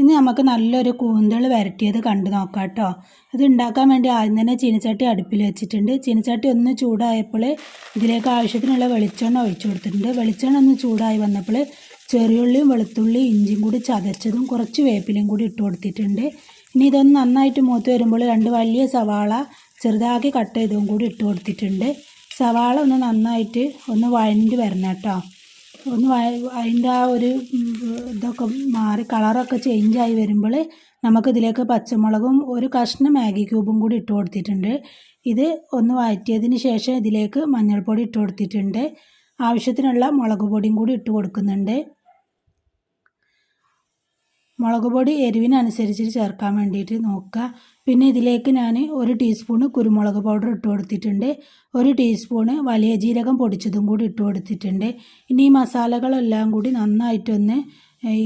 ഇനി നമുക്ക് നല്ലൊരു കൂന്തൾ വരട്ടിയത് കണ്ടു നോക്കാം കേട്ടോ അത് ഉണ്ടാക്കാൻ വേണ്ടി ആദ്യം തന്നെ ചീനച്ചട്ടി അടുപ്പിൽ വെച്ചിട്ടുണ്ട്. ചീനച്ചട്ടി ഒന്ന് ചൂടായപ്പോൾ ഇതിലേക്ക് ആവശ്യത്തിനുള്ള വെളിച്ചെണ്ണ ഒഴിച്ചു കൊടുത്തിട്ടുണ്ട്. വെളിച്ചെണ്ണ ഒന്ന് ചൂടായി വന്നപ്പോൾ ചെറിയുള്ളിയും വെളുത്തുള്ളിയും ഇഞ്ചിയും കൂടി ചതച്ചതും കുറച്ച് വേപ്പിലയും കൂടി ഇട്ട് കൊടുത്തിട്ടുണ്ട്. ഇനി ഇതൊന്ന് നന്നായിട്ട് മൂത്ത് വരുമ്പോൾ രണ്ട് വലിയ സവാള ചെറുതാക്കി കട്ട് ചെയ്തതും കൂടി ഇട്ട് കൊടുത്തിട്ടുണ്ട്. സവാള ഒന്ന് നന്നായിട്ട് ഒന്ന് വഴണ്ടി വരണം കേട്ടോ. ഒന്ന് അതിന്റെ ആ ഒരു ഇതൊക്കെ മാറി കളറൊക്കെ ചേഞ്ചായി വരുമ്പോൾ നമുക്കിതിലേക്ക് പച്ചമുളകും ഒരു കഷ്ണം മാഗി ക്യൂബും കൂടി ഇട്ട് കൊടുത്തിട്ടുണ്ട്. ഇത് ഒന്ന് വഴറ്റിയതിന് ശേഷം ഇതിലേക്ക് മഞ്ഞൾപ്പൊടി ഇട്ട് കൊടുത്തിട്ടുണ്ട്. ആവശ്യത്തിനുള്ള മുളക് പൊടിയും കൂടി ഇട്ട് കൊടുക്കുന്നുണ്ട്. മുളക് പൊടി എരിവിനനുസരിച്ച് ചേർക്കാൻ വേണ്ടിയിട്ട് നോക്കുക. പിന്നെ ഇതിലേക്ക് ഞാൻ ഒരു ടീസ്പൂണ് കുരുമുളക് പൗഡർ ഇട്ട് കൊടുത്തിട്ടുണ്ട്. ഒരു ടീസ്പൂണ് വലിയ ജീരകം പൊടിച്ചതും കൂടി ഇട്ട് കൊടുത്തിട്ടുണ്ട്. ഇനി ഈ മസാലകളെല്ലാം കൂടി നന്നായിട്ടൊന്ന്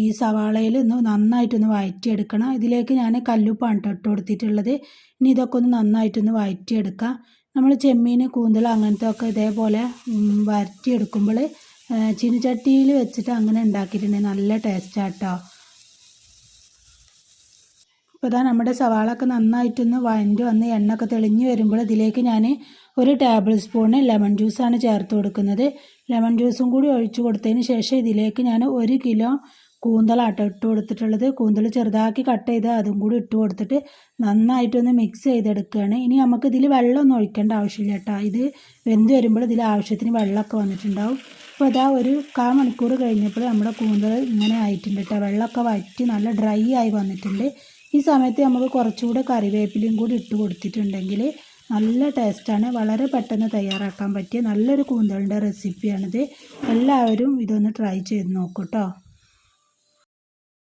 ഈ സവാളയിൽ ഒന്ന് നന്നായിട്ടൊന്ന് വഴറ്റിയെടുക്കണം ഇതിലേക്ക് ഞാൻ കല്ലുപ്പാണ് ട്ടോ ഇട്ട് കൊടുത്തിട്ടുള്ളത്. ഇനി ഇതൊക്കെ ഒന്ന് നന്നായിട്ടൊന്ന് വഴറ്റിയെടുക്കാം നമ്മൾ ചെമ്മീൻ കൂന്തൽ അങ്ങനത്തെ ഒക്കെ ഇതേപോലെ വരറ്റിയെടുക്കുമ്പോൾ ചീനച്ചട്ടിയിൽ വെച്ചിട്ട് അങ്ങനെ ഉണ്ടാക്കിയിട്ടുണ്ടെങ്കിൽ നല്ല ടേസ്റ്റാട്ടോ ഇപ്പോൾ ഇതാ നമ്മുടെ സവാളൊക്കെ നന്നായിട്ടൊന്ന് വഴണ്ട് വന്ന് എണ്ണയൊക്കെ തെളിഞ്ഞ് വരുമ്പോൾ ഇതിലേക്ക് ഞാൻ ഒരു ടേബിൾ സ്പൂണ് ലെമൺ ജ്യൂസാണ് ചേർത്ത് കൊടുക്കുന്നത്. ലെമൺ ജ്യൂസും കൂടി ഒഴിച്ചു കൊടുത്തതിന് ശേഷം ഇതിലേക്ക് ഞാൻ ഒരു കിലോ കൂന്തളാട്ടോ ഇട്ട് കൊടുത്തിട്ടുള്ളത്. കൂന്തൾ ചെറുതാക്കി കട്ട് ചെയ്ത് അതും കൂടി ഇട്ട് കൊടുത്തിട്ട് നന്നായിട്ടൊന്ന് മിക്സ് ചെയ്തെടുക്കുകയാണ്. ഇനി നമുക്ക് ഇതിൽ വെള്ളമൊന്നും ഒഴിക്കേണ്ട ആവശ്യമില്ല കേട്ടോ. ഇത് വെന്ത് വരുമ്പോൾ ഇതിൽ ആവശ്യത്തിന് വെള്ളമൊക്കെ വന്നിട്ടുണ്ടാവും. അപ്പോൾ അതാ ഒരു കാ മണിക്കൂർ കഴിഞ്ഞപ്പോൾ നമ്മുടെ കൂന്തൾ ഇങ്ങനെ ആയിട്ടുണ്ട് കേട്ടോ. വെള്ളമൊക്കെ വറ്റി നല്ല ഡ്രൈ ആയി വന്നിട്ടുണ്ട്. ഈ സമയത്ത് നമുക്ക് കുറച്ചുകൂടെ കറിവേപ്പിലയും കൂടി ഇട്ട് കൊടുത്തിട്ടുണ്ടെങ്കിൽ നല്ല ടേസ്റ്റാണ്. വളരെ പെട്ടെന്ന് തയ്യാറാക്കാൻ പറ്റിയ നല്ലൊരു കൂന്തളിന്റെ റെസിപ്പിയാണിത്. എല്ലാവരും ഇതൊന്ന് ട്രൈ ചെയ്ത് നോക്കൂ കേട്ടോ